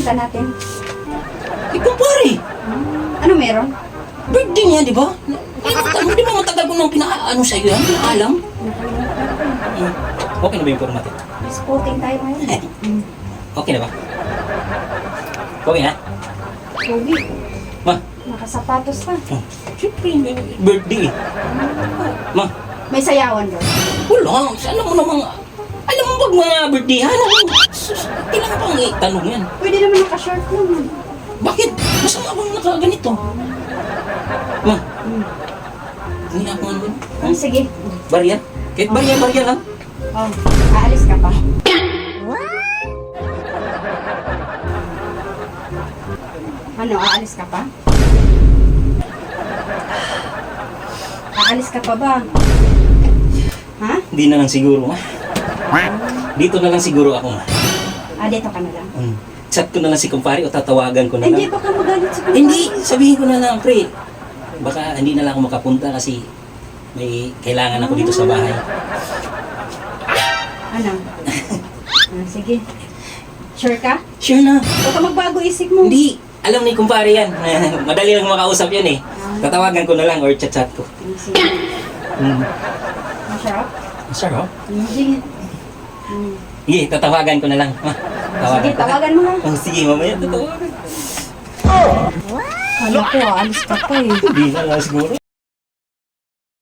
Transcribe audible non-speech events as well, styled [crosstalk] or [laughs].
Bilisan natin. Eh, kumpare, Ano meron? birthday niya, di ba? Eh, ano, di ba matagal ko nang pinaano sa'yo yan? Pinaalam? Hmm. Okay na ba yung format? Spoken tayo ngayon. Mm. Okay na ba? Okay na? Pogi. Ma, Nakasapatos pa. oh, siyempre, may birthday eh. Ma, May sayawan doon. wala. Alam mo namang, alam mo pag mga birthday, ano? Sus, Kailangan pang itanong yan. Pwede naman naka-short naman. Bakit? Masama bang nakaganito? Ma, Mm. hindi ako ano. Ah, sige. Barya? Kahit barya, barya lang. Oh, aalis ka pa. Ano, aalis ka pa? Aalis ka pa ba? Ha? Hindi na lang siguro, ma. Dito na lang siguro ako, ma. Ah, dito ka na lang. Um, chat ko na lang si kumpare o tatawagan ko na Hindi, lang. baka magalit si kumpare. Hindi, sabihin ko na lang, pre. Baka hindi na lang ako makapunta kasi may kailangan ako dito sa bahay. Ano? [laughs] ah, sige. Sure ka? Sure na. Baka magbago isip mo. Hindi. Alam ni kumpare yan. [laughs] Madali lang makausap yan eh. Tatawagan ko na lang or chat-chat ko. Ah, sige. Hmm. Masarap? Sarap. Mm, Sige. Mm. Sige, tatawagan ko na lang. [laughs] Ma, Sige, tawagan tawagan mo na. Oh, sige, mamaya tatawagan. Kala ko, aalis ka pa eh. Hindi na lang siguro.